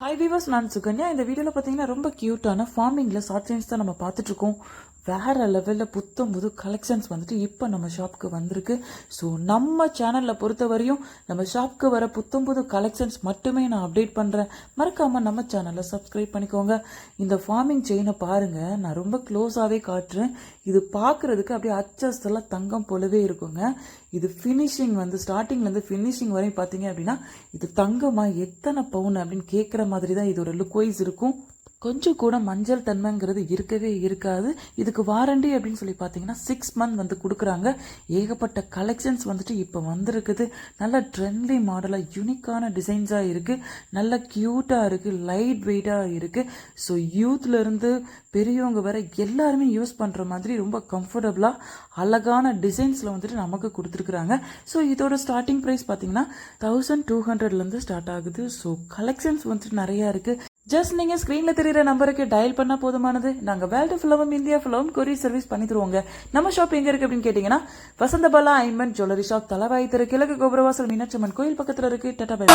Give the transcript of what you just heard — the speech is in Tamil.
ஹை வீவர்ஸ் நான் சுகன்யா. இந்த வீடியோவில் பார்த்தீங்கன்னா ரொம்ப க்யூட்டான ஃபார்மிங்கில் ஷார்ட் சைன்ஸ் தான் நம்ம பார்த்துட்ருக்கோம் வேற லெவலில் புத்தம் புது கலெக்ஷன்ஸ் வந்துட்டு இப்போ நம்ம ஷாப்புக்கு வந்திருக்கு. ஸோ நம்ம சேனலில் பொறுத்த வரையும் நம்ம ஷாப்க்கு வர புத்தம் புது கலெக்ஷன்ஸ் மட்டுமே நான் அப்டேட் பண்ணுறேன் மறக்காமல் நம்ம சேனலை சப்ஸ்கிரைப் பண்ணிக்கோங்க. இந்த ஃபார்மிங் செயினை பாருங்கள் நான் ரொம்ப க்ளோஸாகவே காட்டுறேன். இது பார்க்குறதுக்கு அப்படியே அச்சஸ் எல்லாம் தங்கம் போலவே இருக்குங்க. இது ஃபினிஷிங் வந்து ஸ்டார்டிங்லேருந்து ஃபினிஷிங் வரையும் பார்த்தீங்க அப்படின்னா இது தங்கமாக எத்தனை பவுன் அப்படின்னு கேட்குற மாதிரி தான் இதோட ஒரு வைஸ் இருக்கும். கொஞ்சம் கூட மஞ்சள் தன்மைங்கிறது இருக்கவே இருக்காது. இதுக்கு வாரண்டி அப்படின்னு சொல்லி பார்த்தீங்கன்னா சிக்ஸ் மந்த் வந்து கொடுக்குறாங்க. ஏகப்பட்ட கலெக்ஷன்ஸ் வந்துட்டு இப்போ வந்திருக்குது. நல்ல ட்ரெண்ட்லி மாடலாக யூனிக்கான டிசைன்ஸாக இருக்குது நல்ல க்யூட்டாக இருக்குது லைட் வெயிட்டாக இருக்குது ஸோ யூத்லேருந்து பெரியவங்க வர எல்லாருமே யூஸ் பண்ணுற மாதிரி ரொம்ப கம்ஃபர்டபுளாக அழகான டிசைன்ஸில் வந்துட்டு நமக்கு கொடுத்துருக்குறாங்க. ஸோ இதோட ஸ்டார்டிங் ப்ரைஸ் பார்த்தீங்கன்னா தௌசண்ட் டூ ஹண்ட்ரட்லேருந்து ஸ்டார்ட் ஆகுது. ஸோ கலெக்ஷன்ஸ் வந்துட்டு நிறையா இருக்குது ஜஸ்ட் நீங்கள் ஸ்க்ரீனில் தெரிகிற நம்பருக்கு டயல் பண்ணால் போதுமானது. நாங்கள் வேர்ல்டு ஃபுல்லாவும் இந்தியா ஃபுல்லாவும் கொரியர் சர்வீஸ் பண்ணி தருவோங்க நம்ம ஷாப் எங்கே இருக்குது அப்படின்னு கேட்டிங்கன்னா வசந்தபாலா ஐமன் ஜுவல்லரி ஷாப் தலவாய் திரு கிழக்கு கோபுரவாசல் மீனாட்சி அம்மன் கோயில் பக்கத்தில் இருக்குது டட்டா பை